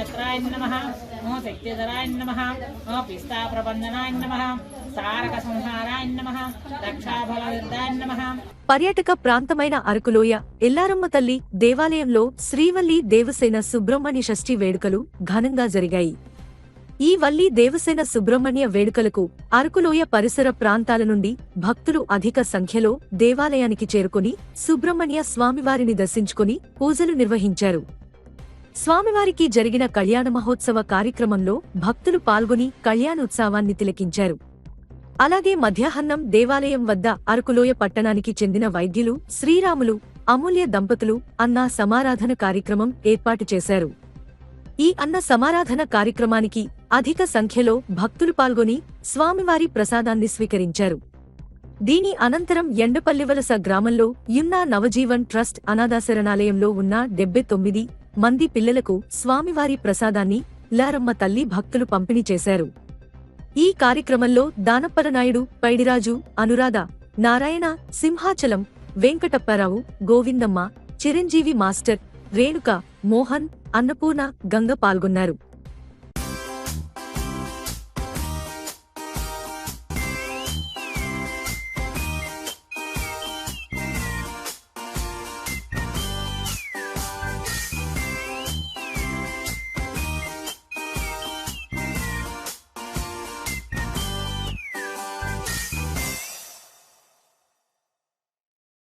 నేత్రాయ నమ. ఓ శక్తిధరాయ నమ. ఓ పిస్తా ప్రబంధనాయ నమ. తారక సంహారాయ నమ. రక్షాఫలదాయ నమ. పర్యాటక ప్రాంతమైన అరకులోయ ఎల్లారమ్మ తల్లి దేవాలయంలో శ్రీవల్లి దేవసేన సుబ్రహ్మణ్య షష్ఠి వేడుకలు ఘనంగా జరిగాయి. ఈ వల్లి దేవసేన సుబ్రహ్మణ్య వేడుకలకు అరకులోయ పరిసర ప్రాంతాల నుండి భక్తులు అధిక సంఖ్యలో దేవాలయానికి చేరుకుని సుబ్రహ్మణ్య స్వామివారిని దర్శించుకుని పూజలు నిర్వహించారు. స్వామివారికి జరిగిన కళ్యాణ మహోత్సవ కార్యక్రమంలో భక్తులు పాల్గొని కళ్యాణోత్సవాన్ని తిలకించారు. అలాగే మధ్యాహ్నం దేవాలయం వద్ద అరకులోయ పట్టణానికి చెందిన వైద్యులు శ్రీరాములు అమూల్య దంపతులు అన్న సమారాధన కార్యక్రమం ఏర్పాటు చేశారు. ఈ అన్న సమారాధన కార్యక్రమానికి అధిక సంఖ్యలో భక్తులు పాల్గొని స్వామివారి ప్రసాదాన్ని స్వీకరించారు. దీని అనంతరం ఎండపల్లివలస గ్రామంలో యున్నా నవజీవన్ ట్రస్ట్ అనాథాశరణాలయంలో ఉన్న డెబ్బై తొమ్మిది మంది పిల్లలకు స్వామివారి ప్రసాదాన్ని లారమ్మ తల్లి భక్తులు పంపిణీ చేశారు. ఈ కార్యక్రమంలో దానప్పరనాయుడు పైడిరాజు అనురాధ నారాయణ సింహాచలం వెంకటప్పారావు గోవిందమ్మ చిరంజీవి మాస్టర్ రేణుక మోహన్ అన్నపూర్ణ గంగ పాల్గొన్నారు.